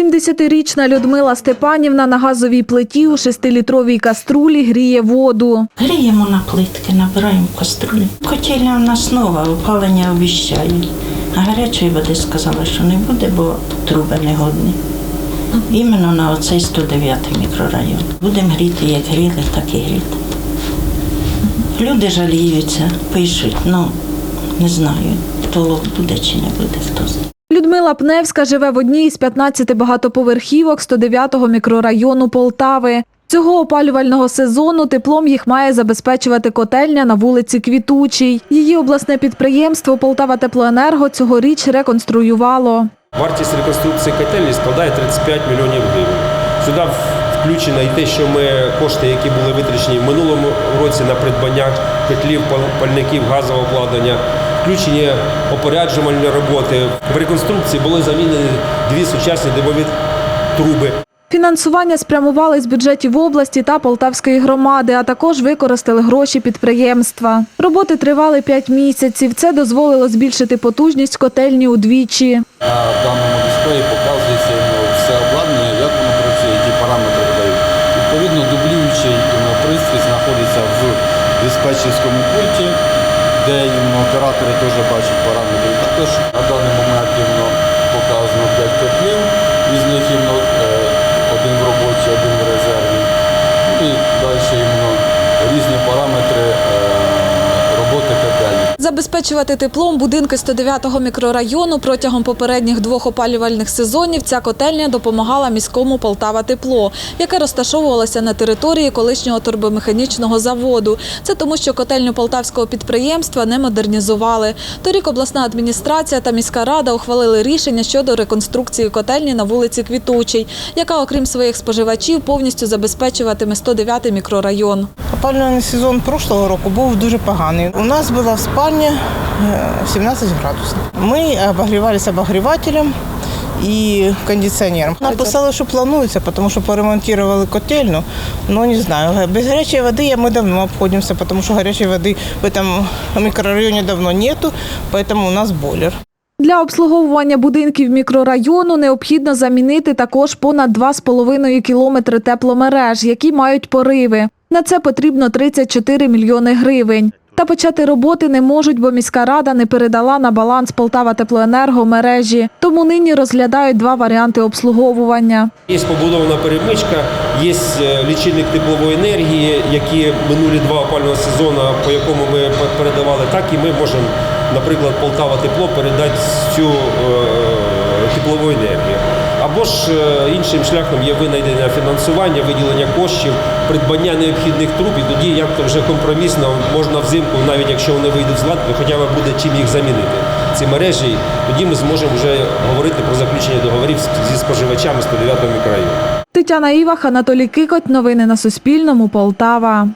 70-річна Людмила Степанівна на газовій плиті у 6-літровій каструлі гріє воду. Гріємо на плитки, набираємо в каструлю. Котельня в нас нова, опалення обіщають. А гарячої води сказали, що не буде, бо труби негодні. Іменно на оцей 109 мікрорайон. Будемо гріти, як гріли, так і гріти. Люди жаліються, пишуть, ну не знаю, то буде чи не буде, хто знає. Людмила Пневська живе в одній із 15 багатоповерхівок 109-го мікрорайону Полтави. Цього опалювального сезону теплом їх має забезпечувати котельня на вулиці Квітучій. Її обласне підприємство Полтава Теплоенерго цьогоріч реконструювало. Вартість реконструкції котельні складає 35 мільйонів гривень. Сюди включено і те, що ми кошти, які були витрачені в минулому році на придбання котлів, пал- пальників, газового обладнання, включені опоряджувальні роботи. В реконструкції були замінені дві сучасні димові труби. Фінансування спрямували з бюджетів області та Полтавської громади, а також використали гроші підприємства. Роботи тривали 5 місяців. Це дозволило збільшити потужність котельні удвічі. На даному дисплеї диспетчерському пульті, де оператори теж бачать параметри. Також на даний момент Забезпечувати теплом будинки 109-го мікрорайону протягом попередніх двох опалювальних сезонів ця котельня допомагала міському Полтава Тепло, яке розташовувалося на території колишнього турбомеханічного заводу. Це тому, що котельню полтавського підприємства не модернізували. Торік обласна адміністрація та міська рада ухвалили рішення щодо реконструкції котельні на вулиці Квітучій, яка, окрім своїх споживачів, повністю забезпечуватиме 109-й мікрорайон. Опалювальний сезон прошлого року був дуже поганий. У нас була в спальні е, 17 градусів. Ми обогрівалися обогрівателем і кондиціонером. Написали, що планується, тому що поремонтували котельну. Ну не знаю. Без гарячої води ми давно обходимося, тому що гарячої води в цьому мікрорайоні давно нету, тому у нас бойлер. Для обслуговування будинків мікрорайону необхідно замінити також понад 2,5 кілометри тепломереж, які мають пориви. На це потрібно 34 мільйони гривень. Та почати роботи не можуть, бо міська рада не передала на баланс Полтава Теплоенерго мережі. Тому нині розглядають два варіанти обслуговування. Є побудована перемичка, є е, лічильник теплової енергії, які минулі два опального сезону, по якому ми передавали, так і ми можемо, наприклад, Полтава тепло передати цю е, теплову енергію. Або ж е, іншим шляхом є винайдення фінансування, виділення коштів, придбання необхідних труб, і тоді як то вже компромісно можна взимку, навіть якщо вони вийдуть з ладу, хоча б буде чим їх замінити. Ці мережі, тоді ми зможемо вже говорити про заключення договорів зі споживачами 109 мікрорайону. Тетяна Івах, Анатолій Кикоть. Новини на Суспільному. Полтава.